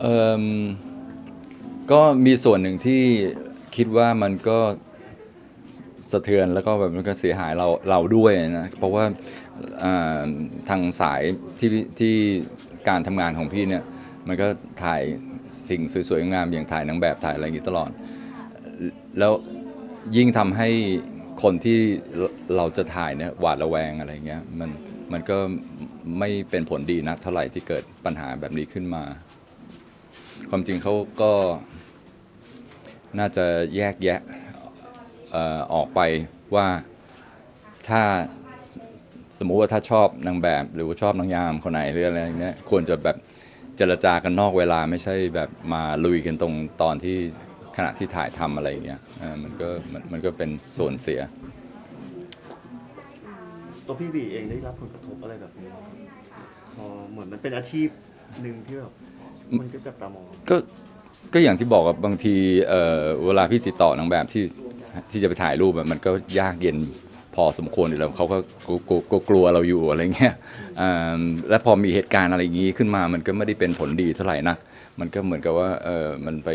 เอิ่มก็มีส่วนหนึ่งที่คิดว่ามันก็สะเทือนแล้วก็แบบมันก็เสียหายเราเราด้วยนะเพราะว่าอ่าทางสายที่ที่การทำงานของพี่เนี่ยมันก็ถ่ายสิ่งสวยๆงามอย่างถ่ายนางแบบถ่ายอะไรอย่างนี้ตลอด แล้วยิ่งทำให้คนที่เราจะถ่ายเนี่ยหวาดระแวงอะไรเงี้ยมันมันก็ไม่เป็นผลดีนักเท่าไหร่ที่เกิดปัญหาแบบนี้ขึ้นมา ความจริงเขาก็น่าจะแยกแยะเอ่อออกไปว่าถ้าสมมุติว่าถ้าชอบนางแบบ หรือว่าชอบนางงามคนไหนหรืออะไรอย่างเงี้ยควรจะแบบเจรจากันนอกเวลาไม่ใช่แบบมาลุยกันตรงตอนที่ขณะที่ถ่ายทำอะไรอย่างเงี้ยเออมันก็มันมันก็เป็นส่วนเสีย ตัวพี่บีเองได้รับผลกระทบอะไรแบบนี้ไหมพอเหมือนมันเป็นอาชีพหนึ่งที่แบบ มันก็จับตามองก็ก็อย่างที่บอกกับบางทีเอ่อเวลาพี่ติดต่อนางแบบที่ที่จะไปถ่ายรูปอะมันก็ยากเย็นพอสมควรอยู่แล้วเขาก็กลัวกลัวกลัวกลัวเราอยู่อะไรเงี้ยอ่าแล้วพอมีเหตุการณ์อะไรอย่างงี้ขึ้นมามันก็ไม่ได้เป็นผลดีเท่าไหร่นัก มันก็เหมือนกับว่าเออมันไป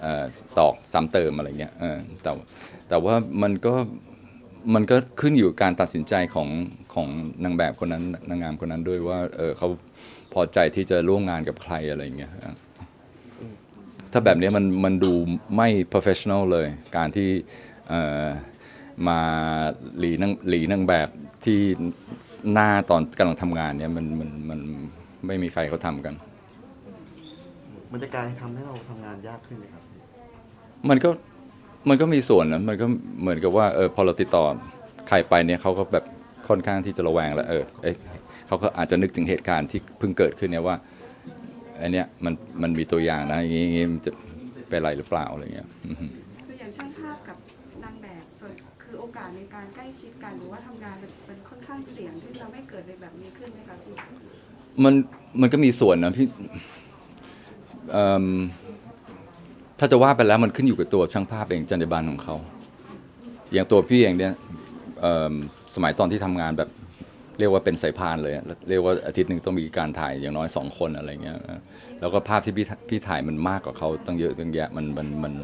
เอ่อตอกซ้ำเติมอะไรเงี้ยเออแต่แต่ว่ามันก็มันก็ขึ้นอยู่กับการตัดสินใจของของนางแบบคนนั้นนางงามคนนั้นด้วยว่าเออเขา พอใจที่จะร่วมงานกับใครอะไรเงี้ยถ้าแบบนี้มันมันดูไม่ professional เลย การที่เอ่อมาหลีนั่งหลีนั่งแบบที่หน้าตอนกำลังทำงานเนี่ยมันมันมันไม่มีใครเขาทำกัน มันจะกลายทำให้เราทำงานยากขึ้นไหมครับ มันก็มันก็มีส่วนนะมันก็เหมือนกับว่าเออพอเราติดต่อใครไปเนี่ยเขาก็แบบค่อนข้างที่จะระแวงแล้วเออเอ๊ะ เขาก็อาจจะนึกถึงเหตุการณ์ที่เพิ่งเกิดขึ้นเนี่ยว่าอันเนี้ยมันมันมีตัวอย่างนะอย่างงี้อย่างงี้มันจะเป็นอะไรหรือเปล่าอะไรเงี้ยอือฮึคืออย่างช่างภาพกับนางแบบส่วนคือโอกาสในการใกล้ชิดกันหรือว่าทำงานเป็นเป็นค่อนข้างเสี่ยงที่จะไม่เกิดในแบบนี้ขึ้นไหมคะพี่มันมันก็มีส่วนนะพี่เอิ่มถ้าจะว่าไปแล้วมันขึ้นอยู่กับตัวช่างภาพเองจรรยาบรรณของเขา อย่างตัวพี่เองเนี่ยเอิ่มสมัยตอนที่ทำงานแบบ เรียกว่าเป็นสายพานเลยเรียกว่าอาทิตย์หนึ่งต้องมีการถ่ายอย่างน้อยสองคนอะไรเงี้ยแล้วก็ภาพที่พี่พี่ถ่ายมันมากกว่าเขาตั้งเยอะตั้งแยะมันมันมัน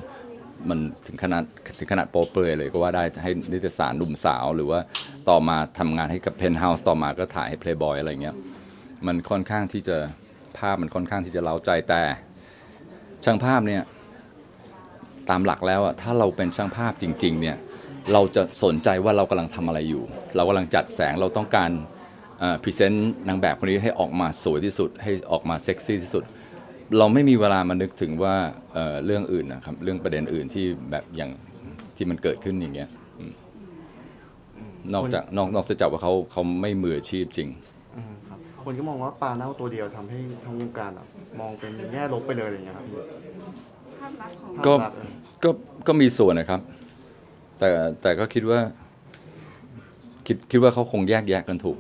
มันถึงขนาดถึงขนาดโปเปลือยเลยก็ว่าได้ให้นิตยสารหนุ่มสาว หรือว่าต่อมาทำงานให้กับเพนท์เฮาส์ต่อมาก็ถ่ายให้ Playboy อะไรเงี้ยมันค่อนข้างที่จะภาพมันค่อนข้างที่จะเล้าใจแต่ ช่างภาพเนี่ยตามหลักแล้วอะถ้าเราเป็นช่างภาพจริง ๆ เนี่ย เราจะสนใจว่าเรากำลังทำอะไรอยู่ เรากำลังจัดแสงเราต้องการพรีเซนต์นางแบบคนนี้ให้ออกมาสวยที่สุด ให้ออกมาเซ็กซี่ที่สุด เราไม่มีเวลามานึกถึงว่าเอ่อเรื่องอื่นนะครับเรื่องประเด็นอื่นที่แบบอย่างที่มันเกิดขึ้นอย่างเงี้ยอืมนอกจากนอกนอกจากว่าเขาเขาไม่มืออาชีพจริงอืมครับคนก็มองว่าปลาเน่าตัวเดียวทำให้ทั้งวงการอะมองเป็นแง่ลบไปเลยอะไรอย่างเงี้ยครับพี่ภาพลักษณ์ของก็ภาพลัษณ์ก็ก็มีส่วนนะครับ แต่แต่ก็คิดว่า คิดคิดว่าเขาคงแยกแยะกันถูก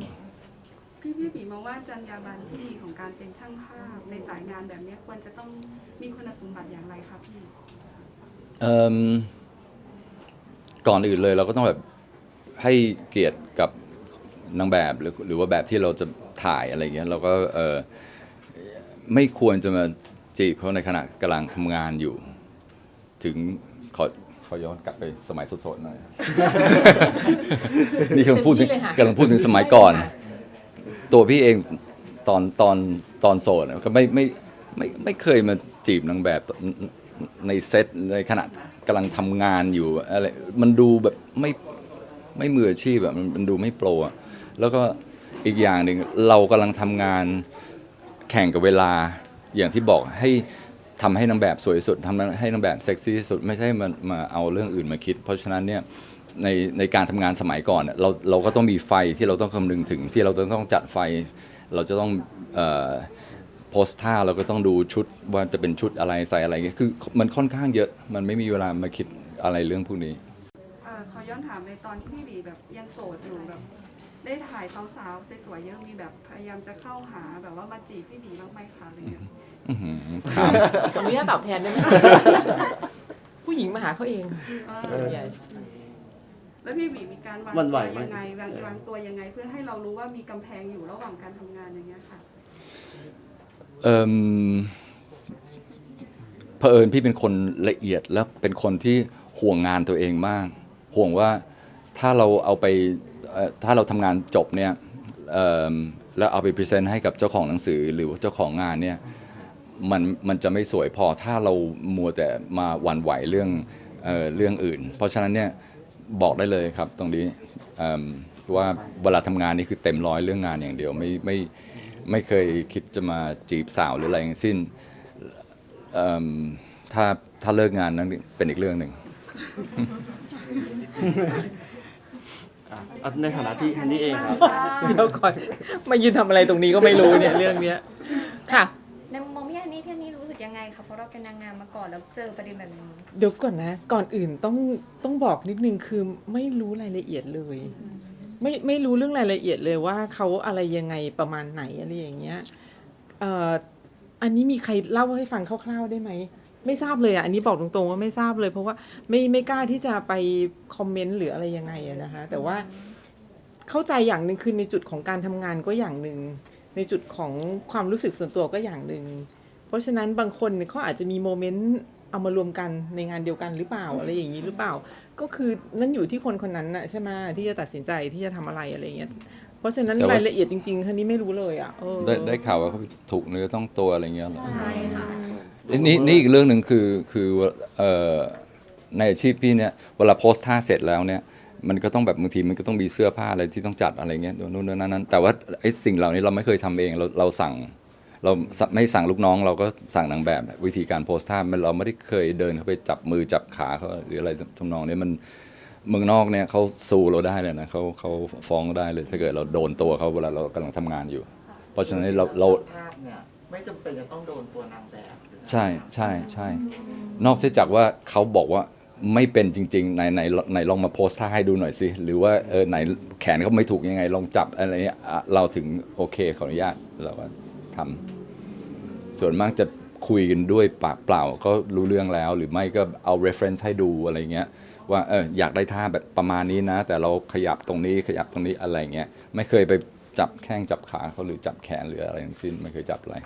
พี่พี่บีมองว่าจรรยาบรรณที่ดีของการเป็นช่างภาพในสายงานแบบนี้ควรจะต้องมีคุณสมบัติอย่างไรครับพี่เอิ่มก่อนอื่นเลยเราก็ต้องแบบให้เกียรติกับนางแบบหรือหรือว่าแบบที่เราจะถ่ายอะไรเงี้ยเราก็เออไม่ควรจะมาจีบเขาในขณะกำลังทำงานอยู่ ถึงขอ ขอย้อนกลับไปสมัยสดๆหน่อย นี่กำลังพูดถึงเต็มที่เลยค่ะ กำลังพูดถึงสมัยก่อน ตัวพี่เองตอนตอนตอนโสดอะก็ไม่ไม่ไม่ไม่เคยมาจีบนางแบบในเซตในขณะกำลังทำงานอยู่อะไรมันดูแบบไม่ไม่มืออาชีพแบบมันมันดูไม่โปรอะแล้วก็อีกอย่างหนึ่งเรากำลังทำงานแข่งกับเวลาอย่างที่บอกให้ ทำให้นางแบบสวยสุดทำให้นางแบบเซ็กซี่สุดไม่ใช่มามาเอาเรื่องอื่นมาคิด เพราะฉะนั้นเนี่ยในในการทำงานสมัยก่อนเราเราก็ต้องมีไฟที่เราต้องคำนึงถึงที่เราต้องจัดไฟ เราจะต้องโพสท่าเราก็ต้องดูชุดว่าจะเป็นชุดอะไรใส่อะไรเงี้ยคือมันค่อนข้างเยอะมันไม่มีเวลามาคิดอะไรเรื่องพวกนี้เขอย้อนถามในตอนที่พี่บีแบบยังโสดอยู่แบบ ได้ถ่ายสาวๆสวยๆเยอะมีแบบพยายามจะเข้าหาแบบว่ามาจีบพี่บีบ้างไหมคะอะไรเงี้ยอื้อหือถามขออนุญาตตอบแทนได้ไหม ผู้หญิงมาหาเขาเองเออใหญ่แล้วพี่บีมีการวางหวั่นไหวตัวไหม ยังไงวางวางตัวยังไง เพื่อให้เรารู้ว่ามีกำแพงอยู่ระหว่างการทำงานอย่างเงี้ยค่ะ เอิ่มเผอิญพี่เป็นคนละเอียดและเป็นคนที่ห่วงงานตัวเองมาก ห่วงว่าถ้าเราเอาไปเอ่อ ถ้าเราทำงานจบเนี่ยแล้วเอาไปพรีเซนต์ให้กับเจ้าของหนังสือหรือเจ้าของงานเนี่ยมันมันจะไม่สวยพอถ้าเรามัวแต่มาหวั่นไหวเรื่องเออเรื่องอื่น เพราะฉะนั้นเนี่ยบอกได้เลยครับตรงนี้ว่าเวลาทำงานนี่คือเต็มร้อยเรื่องงานอย่างเดียวไม่ไม่ไม่เคยคิดจะมาจีบสาวหรืออะไรทั้งสิ้นถ้าถ้าเลิกงานนั้นเป็นอีกเรื่องหนึ่ง อะอะในฐานะที่ฮันนี่เองครับ เดี๋ยวก่อนมายืนทำอะไรตรงนี้ก็ไม่รู้เนี่ยเรื่องเนี้ยค่ะ ในมุมมองพี่ฮันนี่พี่ฮันนี่รู้สึกยังไงคะเพราะเราเป็นนางงามมาก่อนแล้วเจอประเด็นแบบนี้เดี๋ยวก่อนนะ ก่อนอื่นต้องต้องบอกนิดนึงคือไม่รู้รายละเอียดเลย ไม่ไม่รู้เรื่องรายละเอียดเลยว่าเขาอะไรยังไงประมาณไหนอะไรอย่างเงี้ยเอ่ออันนี้มีใครเล่าให้ฟังคร่าวๆได้ไหม ไม่ทราบเลยอะอันนี้บอกตรงๆว่าไม่ทราบเลย เพราะว่าไม่ไม่กล้าที่จะไปคอมเมนต์หรืออะไรยังไงอะนะคะ แต่ว่าเข้าใจอย่างหนึ่งคือในจุดของการทำงานก็อย่างหนึ่งในจุดของความรู้สึกส่วนตัวก็อย่างหนึ่งเพราะฉะนั้นบางคนเนี่ยเขาอาจจะมีโมเมนต์เอามารวมกันในงานเดียวกันหรือเปล่าอะไรอย่างนี้หรือเปล่า ก็คือนั่นอยู่ที่คนคนนั้นน่ะใช่ไหมที่จะตัดสินใจที่จะทำอะไรอะไรอย่างเงี้ยเพราะฉะนั้นแต่ว่ารายละเอียดจริงๆท่านี้ไม่รู้เลยอะเออได้ได้ข่าวว่าเขาถูกเนื้อต้องตัวอะไรเงี้ยเหรอใช่ค่ะ นี่นี่อีกเรื่องหนึ่งคือคือเอ่อในอาชีพพี่เนี่ยเวลาโพสท่าเสร็จแล้วเนี่ยมันก็ต้องแบบบางทีมันก็ต้องมีเสื้อผ้าอะไรที่ต้องจัดอะไรเงี้ยนู่นนั่นนั่นแต่ว่าไอ้สิ่งเหล่านี้เราไม่เคยทำเองเราเราสั่ง เราไม่สั่งลูกน้อง เราก็สั่งนางแบบวิธีการโพสท่ามันเราไม่ได้เคยเดินเข้าไปจับมือจับขาเขาหรืออะไรทำนองนี้มันเมืองนอกเนี่ยเขาสู้เราได้เลยนะเขาเขาฟ้องได้เลยถ้าเกิดเราโดนตัวเขาเวลาเรากำลังทำงานอยู่ เพราะฉะนั้นเราเราภาพเนี่ยไม่จำเป็นจะต้องโดนตัวนางแบบ ใช่ใช่ใช่นอกเสียจากว่าเขาบอกว่าไม่เป็นจริงๆไหนไหนไหนลองมาโพสท่าให้ดูหน่อยสิ หรือว่าเออไหนแขนเขาไม่ถูกยังไง ลองจับอะไรเงี้ยอะเราถึงโอเคขออนุญาตเราก็ทำส่วนมากจะคุยกันด้วยปากเปล่าก็รู้เรื่องแล้ว หรือไม่ก็เอา reference ให้ดูอะไรเงี้ย ว่าเอออยากได้ท่าแบบประมาณนี้นะ แต่เราขยับตรงนี้ขยับตรงนี้อะไรเงี้ยไม่เคยไปจับแข้งจับขาเขาหรือจับแขนหรืออะไรทั้งสิ้นไม่เคยจับอะไร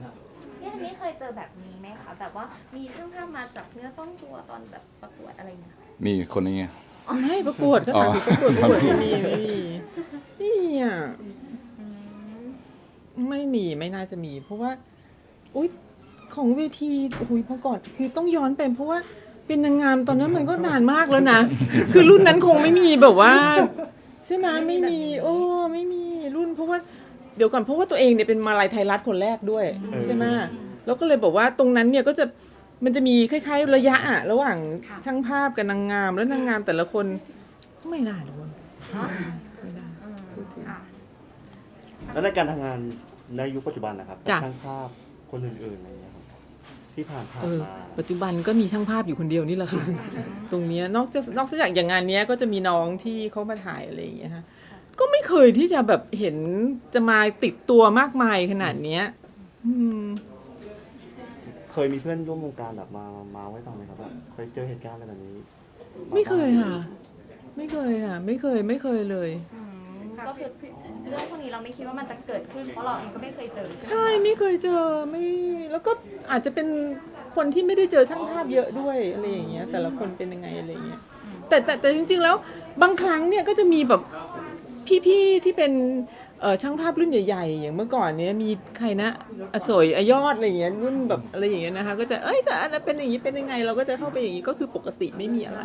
เราพี่พี่ฮันนี่เคยเจอแบบนี้ไหมคะแบบว่ามีช่างภาพมาจับเนื้อต้องตัวตอนแบบประกวดอะไรเงี้ยมีคนนี้ไง ไม่ประกวดก็ถามถึงประกวดประกวดไม่มีไม่มีนี่อะไม่มีไม่น่าจะมี เพราะว่า อุ้ยของเวทีอุ้ยพอก่อนคือต้องย้อนไปเพราะว่าเป็นนางงามตอนนั้นมันก็นานมากแล้วนะ คือรุ่นนั้นคงไม่มีแบบว่า ใช่ไหมไม่มี โอ้ ไม่มีรุ่นเพราะว่า เดี๋ยวก่อนเพราะว่าตัวเองเนี่ยเป็นมาลายไทยรัฐคนแรกด้วยใช่ไหมแล้วก็เลยบอกว่าตรงนั้นเนี่ยก็จะมันจะมีคล้ายๆระยะอะระหว่างช่างภาพกับนางงาม แล้วนางงามแต่ละคนไม่น่าโดนไม่น่าพูดถึงอะ แล้วในการทำงานในยุคปัจจุบันนะครับจ้ะ ช่างภาพคนอื่นๆอะไรอย่างเงี้ยครับที่ผ่านผ่านเออมาปัจจุบันก็มีช่างภาพอยู่คนเดียวนี่แหละค่ะ ตรงเนี้ยนอกจากนอกจากอย่างงานเนี้ยก็จะมีน้องที่เขามาถ่ายอะไรอย่างเงี้ยฮะ ก็ไม่เคยที่จะแบบเห็นจะมาติดตัวมากมายขนาดเนี้ย อืม เคยมีเพื่อนร่วมวงการแบบมามาไว้ฟังไหมครับแบบเคยเจอเหตุการณ์อะไรแบบนี้าไม่เคยบ้างหค่ะ ไม่เคยค่ะ ไม่เคยไม่เคยเลย อืมก็คือเรื่องพวกนี้เราไม่คิดว่ามันจะเกิดขึ้น เพราะเราเองก็ไม่เคยเจอใช่ไหมใช่ไม่เคยเจอไม่แล้วก็อาจจะเป็นคนที่ไม่ได้เจอช่างภาพเยอะด้วยอะไรอย่างเงี้ยแต่ละคนเป็นยังไงอะไรอย่างเงี้ยแต่แต่แต่จริง ๆ แล้วบางครั้งเนี่ยก็จะมีแบบ พี่ๆที่เป็นเออช่างภาพรุ่นใหญ่ๆ อย่างเมื่อก่อนเนี้ยมีใครนะอโศยอยอดอะไรอย่างเงี้ยรุ่นแบบอะไรอย่างเงี้ยนะคะก็จะเอ้ยแต่อันนั้นเป็นอย่างงี้เป็นยังไง เราก็จะเข้าไปอย่างงี้ก็คือปกติไม่มีอะไร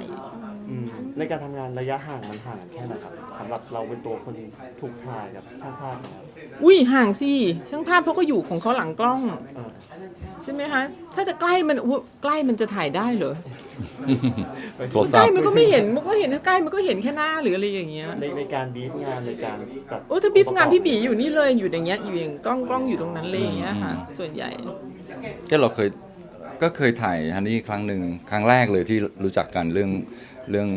อืมในการทำงานระยะห่างมันห่างกันแค่ไหนครับสำหรับเราเป็นตัวคนถูกถ่ายกับช่างภาพนะครับอุ้ยห่างสิช่างภาพเขาก็อยู่ของเขาหลังกล้อง เออใช่ไหมคะ ถ้าจะใกล้มันอุ๊ยใกล้มันจะถ่ายได้เหรอโทรใกศัพล้ท์มันก็ไม่เห็นมันก็เห็นถ้าใกล้มันก็เห็นแค่หน้าหรืออะไรอย่างเงี้ยในในการบีฟงานในการจัดโอ้ถ้าบีฟงานพี่บีอยู่นี่เลยอยู่อย่างเงี้ยอยู่อย่างกล้องกล้องอยู่ตรงนั้นเลยอย่างเงี้ยค่ะ ส่วนใหญ่ที่เราเคย ก็เคยถ่ายฮันนี่ครั้งหนึ่งครั้งแรกเลยที่รู้จักกันเรื่องเรื่อง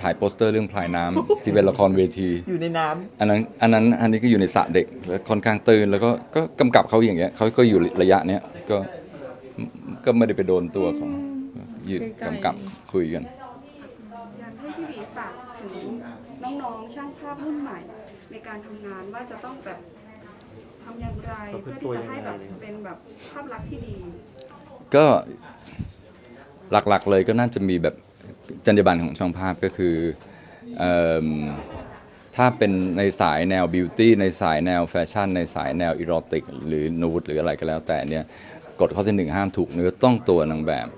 ถ่ายโปสเตอร์เรื่องพลายน้ำ ที่เป็นละครเวที อยู่ในน้ำ อันนั้นอันนั้นอันนี้ก็อยู่ในสระเด็กแล้วค่อนข้างตื่นแล้วก็ก็กำกับเขาอย่างเงี้ยเขาก็อยู่ระยะเนี้ยก็ก็ไม่ได้ไปโดนตัวของยืนใกล้ๆ กำกับคุยกัน อยากให้พี่หมีฝากถึงน้องๆ ช่างภาพรุ่นใหม่ ในการทำงานว่าจะต้องแบบทำอย่างไร เพื่อที่จะให้แบบเป็นแบบภาพลักษณ์ที่ดี ก็หลักๆเลยก็น่าจะมีแบบจรรยาบรรณของช่างภาพก็คือเอิ่มถ้าเป็นในสายแนวบิวตี้ในสายแนวแฟชั่น ในสายแนวอีโรติก หรือนูดหรืออะไรก็แล้วแต่เนี่ยกฎข้อที่หนึ่งห้ามถูกเนื้อต้องตัวนางแบบ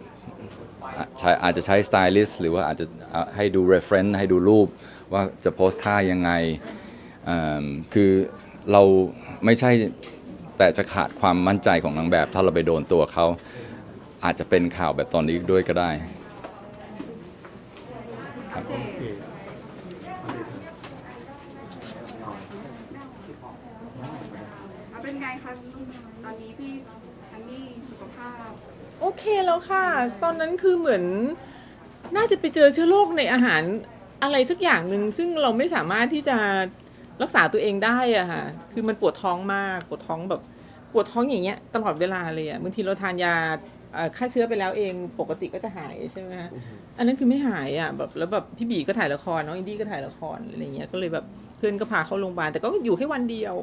อะใช้อาจจะใช้สไตลิสต์หรือว่าอาจจะอะให้ดู reference ให้ดูรูปว่าจะโพสท่ายังไงอ่าคือเราไม่ใช่แต่จะขาดความมั่นใจของนางแบบ ถ้าเราไปโดนตัวเขา อาจจะเป็นข่าวแบบตอนนี้ด้วยก็ได้โอเคเอาเป็นไงคะตอนนี้พี่ฮันนี่สุขภาพโอเคแล้วค่ะ ตอนนั้นคือเหมือนน่าจะไปเจอเชื้อโรคในอาหารอะไรสักอย่างหนึ่งซึ่งเราไม่สามารถที่จะรักษาตัวเองได้อะค่ะ คือมันปวดท้องมาก ปวดท้องแบบ ปวดท้องอย่างเงี้ยตลอดเวลาเลยอะบางทีเราทานยา ฆ่าเชื้อไปแล้วเองปกติก็จะหายใช่ไหมคะอันนั้นคือไม่หายอะแบบแล้วแบบพี่บีก็ถ่ายละครน้องอินดี้ก็ถ่ายละครอะไรเงี้ยก็เลยแบบเพื่อนก็พาเข้าโรงพยาบาลแต่ก็อยู่แค่วันเดียว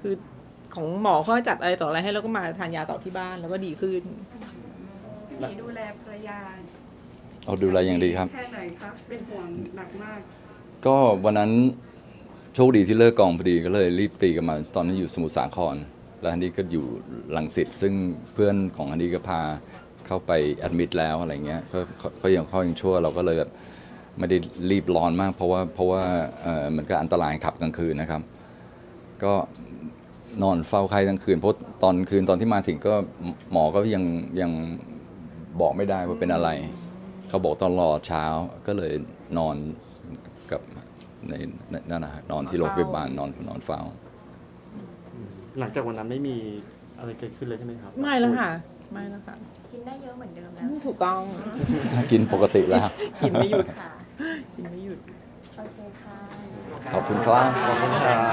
คือของหมอเขาจัดอะไรต่ออะไรให้แล้วก็มาทานยาต่อที่บ้านแล้วก็ดีขึ้นพี่หมีดูแลภรรยาเอาดูแลอย่างดีครับแค่ไหนครับเป็นห่วงหนักมาก ก็วันนั้นโชคดีที่เลิกกองพอดีก็เลยรีบตีกันมา ตอนนั้นอยู่สมุทรสาคร แล้วอันนี้ก็อยู่หลังสิตซึ่งเพื่อนของอันนี้ก็พาเข้าไปแอดมิดแล้วอะไรเงี้ยก็ก็ยังเขายังชั่วเราก็เลยแบบไม่ได้รีบร้อนมาก เพราะว่าเพราะว่าเออมันก็อันตรายขับกลางคืนนะครับ ก็นอนเฝ้าไข้ทั้งคืนเพราะตอนคืนตอนที่มาถึงก็หมอก็ยังยังบอกไม่ได้ว่าเป็นอะไร เขาบอกตอนรอเช้าก็เลยนอนกับในนั่นนะนอนที่โรงพยาบาลนอนนอนเฝ้า หลังจากวันนั้นไม่มีอะไรเกิดขึ้นเลยใช่ไหมครับไม่แล้วค่ะ ไม่แล้วค่ะ กินได้เยอะเหมือนเดิมแล้อืวมถูกต้อง กินปกติแล้ว กินไม่หยุดค่ะ กินไม่หยุด โอเคค่ะ ขอบคุณครับ ขอบคุณครับ